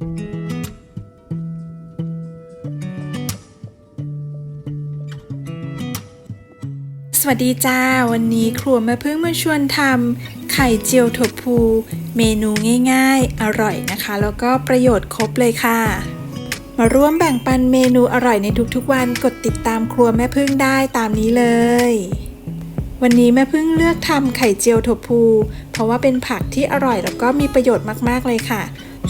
สวัสดีจ้า วันนี้ครัวแม่พึ่งมาชวนทำไข่เจียวถั่วพู เมนูง่ายๆ อร่อยนะคะ แล้วก็ประโยชน์ครบเลยค่ะ มาร่วมแบ่งปันเมนูอร่อยในทุกๆวันกดติดตามครัวแม่พึ่งได้ตามนี้เลย วันนี้แม่พึ่งเลือกทำไข่เจียวถั่วพู เพราะว่าเป็นผักที่อร่อยแล้วก็มีประโยชน์มากๆเลยค่ะ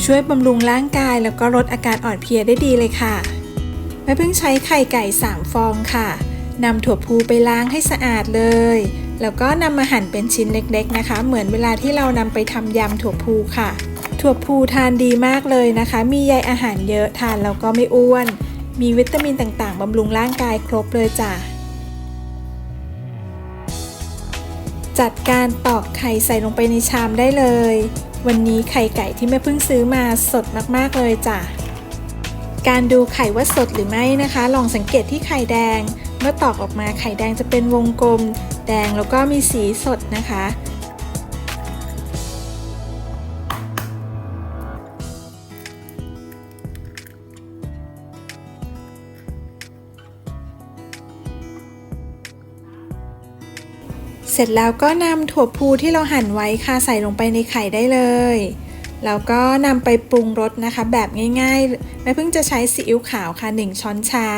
ช่วยบำรุงร่างกายแล้วก็ลดอาการอ่อนเพลียได้ดีเลยค่ะแม่เพิ่งใช้ไข่ไก่ 3 ฟองค่ะนำถั่วพูไปล้างให้สะอาดเลย แล้วก็นำมาหั่นเป็นชิ้นเล็กๆนะคะ เหมือนเวลาที่เรานำไปทำยำถั่วพูค่ะ ถั่วพูทานดีมากเลยนะคะ มีใยอาหารเยอะทานแล้วก็ไม่อ้วน มีวิตามินต่างๆบำรุงร่างกายครบเลยจ้ะจัดการตอกไข่ใส่ลงไปในชามได้เลย วันนี้ไข่ไก่ที่แม่เพิ่งซื้อมาสดมากๆเลยจ้ะ การดูไข่ว่าสดหรือไม่นะคะ ลองสังเกตที่ไข่แดง เมื่อตอกออกมาไข่แดงจะเป็นวงกลม แดงแล้วก็มีสีสดนะคะ เสร็จแล้วก็นำถั่วพูที่เราหั่นไว้ค่ะใส่ลงไปในไข่ได้เลย แล้วก็นำไปปรุงรสนะคะ แบบง่ายๆแม่เพิ่งจะใช้ซีอิ๊วขาวค่ะ 1 ช้อนชา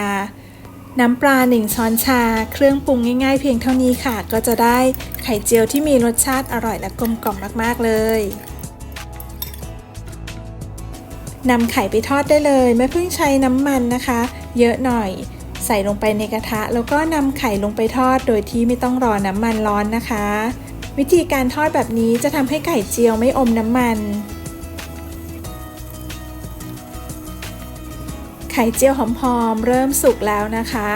น้ำปลา 1 ช้อนชา เครื่องปรุงง่ายๆ เพียงเท่านี้ค่ะ ก็จะได้ไข่เจียวที่มีรสชาติอร่อยและกลมกล่อมมากๆเลยนำไข่ไปทอดได้เลยแม่เพิ่งใช้น้ำมันนะคะ เยอะหน่อย ใส่ลงไปในกระทะ แล้วก็นำไข่ลงไปทอดโดยที่ไม่ต้องรอน้ำมันร้อนนะคะ วิธีการทอดแบบนี้จะทำให้ไข่เจียวไม่อมน้ำมัน ไข่เจียวหอมๆเริ่มสุกแล้วนะคะ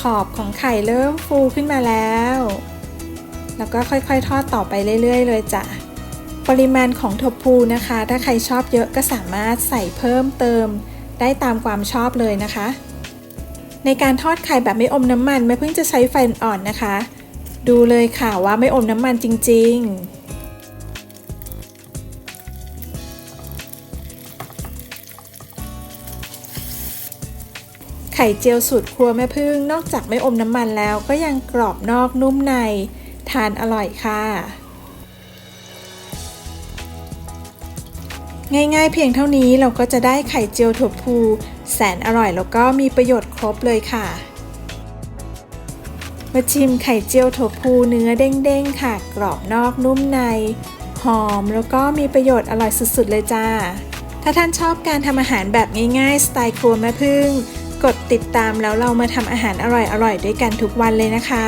ขอบของไข่เริ่มฟูขึ้นมาแล้ว แล้วก็ค่อยๆ ทอดต่อไปเรื่อยๆ เลยจ้ะปริมาณของถั่วพูนะคะ ถ้าใครชอบเยอะก็สามารถใส่เพิ่มเติมได้ตามความชอบเลยนะคะ ในการทอดไข่แบบไม่อมน้ำมันแม่เพิ่งจะใช้ไฟอ่อนนะคะ ดูเลยค่ะว่าไม่อมน้ำมันจริง ๆไข่เจียวสูตรครัวแม่พึ่งนอกจากไม่อมน้ำมันแล้วก็ยังกรอบนอกนุ่มใน ทานอร่อยค่ะ ง่ายๆเพียงเท่านี้เราก็จะได้ไข่เจียวถั่วพู แสนอร่อยแล้วก็มีประโยชน์ครบเลยค่ะ มาชิมไข่เจียวถั่วพูเนื้อเด้งๆค่ะ กรอบนอกนุ่มใน หอมแล้วก็มีประโยชน์อร่อยสุดๆเลยจ้า ถ้าท่านชอบการทำอาหารแบบง่ายๆ สไตล์ครัวแม่พึ่ง กดติดตามแล้วเรามาทำอาหารอร่อยๆด้วยกันทุกวันเลยนะคะ